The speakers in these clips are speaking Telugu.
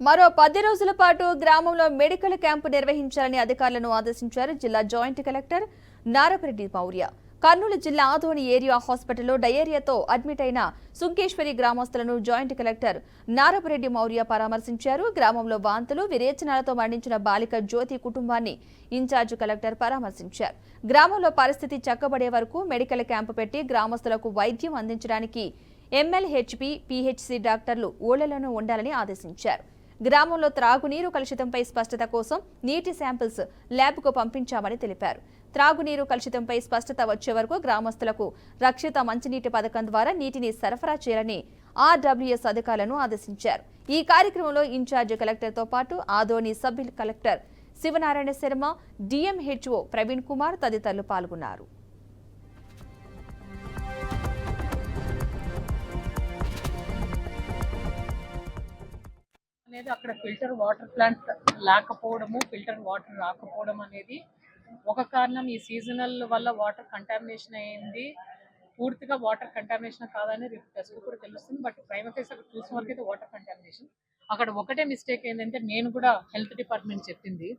మరో పది రోజుల పాటు గ్రామంలో మెడికల్ క్యాంపు నిర్వహించాలని అధికారులను ఆదేశించారు జిల్లా జాయింట్ కలెక్టర్ నారపరెడ్డి మౌర్య. కర్నూలు జిల్లా ఆదోని ఏరియా హాస్పిటల్లో డయేరియాతో అడ్మిట్ అయిన సుంకేశ్వరి గ్రామస్తులను జాయింట్ కలెక్టర్ నారపరెడ్డి మౌర్య పరామర్శించారు. గ్రామంలో వాంతులు విరేచనాలతో మరణించిన బాలిక జ్యోతి కుటుంబాన్ని ఇన్ఛార్జ్ కలెక్టర్ పరామర్శించారు. గ్రామంలో పరిస్థితి చక్కబడే వరకు మెడికల్ క్యాంపు పెట్టి గ్రామస్తులకు వైద్యం అందించడానికి ఎమ్మెల్హెచ్పి పిహెచ్సి డాక్టర్లు ఊళ్ళలోనూ ఉండాలని ఆదేశించారు. గ్రామంలో త్రాగునీరు కలుషితంపై స్పష్టత కోసం నీటి శాంపిల్స్ ల్యాబ్కు పంపించామని తెలిపారు. త్రాగునీరు కలుషితంపై స్పష్టత వచ్చే వరకు గ్రామస్తులకు రక్షిత మంచినీటి పథకం ద్వారా నీటిని సరఫరా చేయాలని ఆర్డబ్ల్యూఎస్ అధికారులను ఆదేశించారు. ఈ కార్యక్రమంలో ఇన్ఛార్జ్ కలెక్టర్తో పాటు Adoni sub collector Sivanarayana Sharma DMHO Praveen Kumar తదితరులు పాల్గొన్నారు. అనేది అక్కడ ఫిల్టర్ వాటర్ ప్లాంట్ లేకపోవడము ఫిల్టర్ వాటర్ రాకపోవడం అనేది ఒక కారణం. ఈ సీజనల్ వల్ల వాటర్ కంటామినేషన్ అయింది. పూర్తిగా వాటర్ కంటామినేషన్ కాదని రేపు టెస్ట్ కూడా తెలుస్తుంది. బట్ ప్రైమ్ ఫేస్ అక్కడ చూసిన వరకు అయితే వాటర్ కంటామినేషన్ అక్కడ ఒకటే మిస్టేక్ ఏంటంటే నేను కూడా హెల్త్ డిపార్ట్మెంట్ చెప్పింది.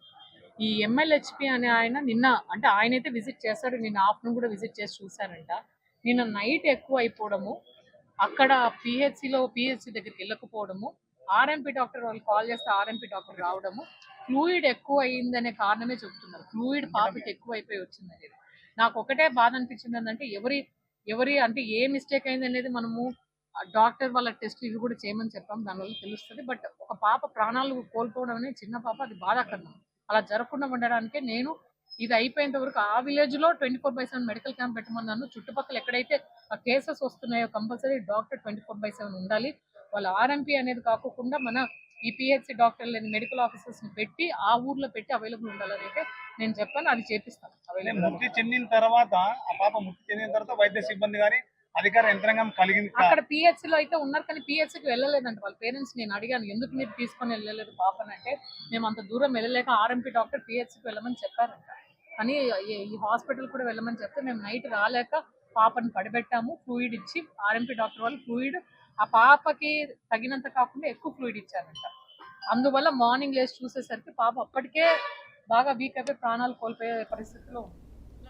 ఈ ఎంఎల్హెచ్పి అనే ఆయన నిన్న అంటే ఆయన అయితే విజిట్ చేస్తాడు నిన్న ఆఫ్టర్నూన్ కూడా విజిట్ చేసి చూశానంట నిన్న నైట్ ఎక్కువ అయిపోవడము. అక్కడ పిహెచ్సిలో పిహెచ్సి దగ్గరికి వెళ్ళకపోవడము. ఆర్ఎంపీ డాక్టర్ వాళ్ళు కాల్ చేస్తే ఆర్ఎంపీ డాక్టర్ రావడము. ఫ్లూయిడ్ ఎక్కువ అయిందనే కారణమే చెప్తున్నారు ఫ్లూయిడ్ పాపకి ఎక్కువ అయిపోయి వచ్చింది అనేది. నాకు ఒకటే బాధ అనిపించింది ఏంటంటే ఎవరి ఎవరి అంటే ఏ మిస్టేక్ అయింది అనేది మనము డాక్టర్ వాళ్ళ టెస్ట్ ఇవి కూడా చేయమని చెప్పాం దానివల్ల తెలుస్తుంది. బట్ ఒక పాప ప్రాణాలు కోల్పోవడం అనేది చిన్న పాప అది బాధాకరణం అలా జరగకుండా ఉండడానికే నేను ఇది అయిపోయేంత వరకు ఆ విలేజ్లో twenty four by seven medical camp పెట్టమన్నాను. చుట్టుపక్కల ఎక్కడైతే ఆ కేసెస్ వస్తున్నాయో compulsory doctor twenty four by seven ఉండాలి. వాళ్ళ ఆర్ఎంపీ అనేది కాకుండా మన ఈ పిహెచ్సి డాక్టర్లని మెడికల్ ఆఫీసర్స్ని పెట్టి ఆ ఊర్లో పెట్టి అవైలబుల్ ఉండాలని అయితే నేను చెప్పాను. అది చేపిస్తాను. మృతి చెందిన తర్వాత ఆ పాప మృతి చెందిన తర్వాత వైద్య సిబ్బంది గాని అధికార యంత్రాంగం కలిగింది అక్కడ పిహెచ్సి లో అయితే ఉన్నారు కానీ PHC కి వెళ్ళలేదంట. వాళ్ళ పేరెంట్స్ నేను అడిగాను ఎందుకు మీరు తీసుకొని వెళ్ళలేదు పాపని? అంటే మేము అంత దూరం వెళ్ళలేక ఆర్ఎంపీ డాక్టర్ పిహెచ్సికి వెళ్ళమని చెప్పారంట. కానీ ఈ- ఈ హాస్పిటల్ కూడా వెళ్ళమని చెప్తే మేము నైట్ రాలేక పాపని పడిపెట్టాము ఫ్లూయిడ్ ఇచ్చి ఆర్ఎంపీ డాక్టర్ వాళ్ళు ఫ్లూయిడ్ ఆ పాపకి తగినంత కాకుండా ఎక్కువ ఫ్లూయిడ్ ఇచ్చారంట. అందువల్ల మార్నింగ్ లేచి చూసేసరికి పాప అప్పటికే బాగా వీక్ అయిపోయి ప్రాణాలు కోల్పోయే పరిస్థితిలో ఉంది.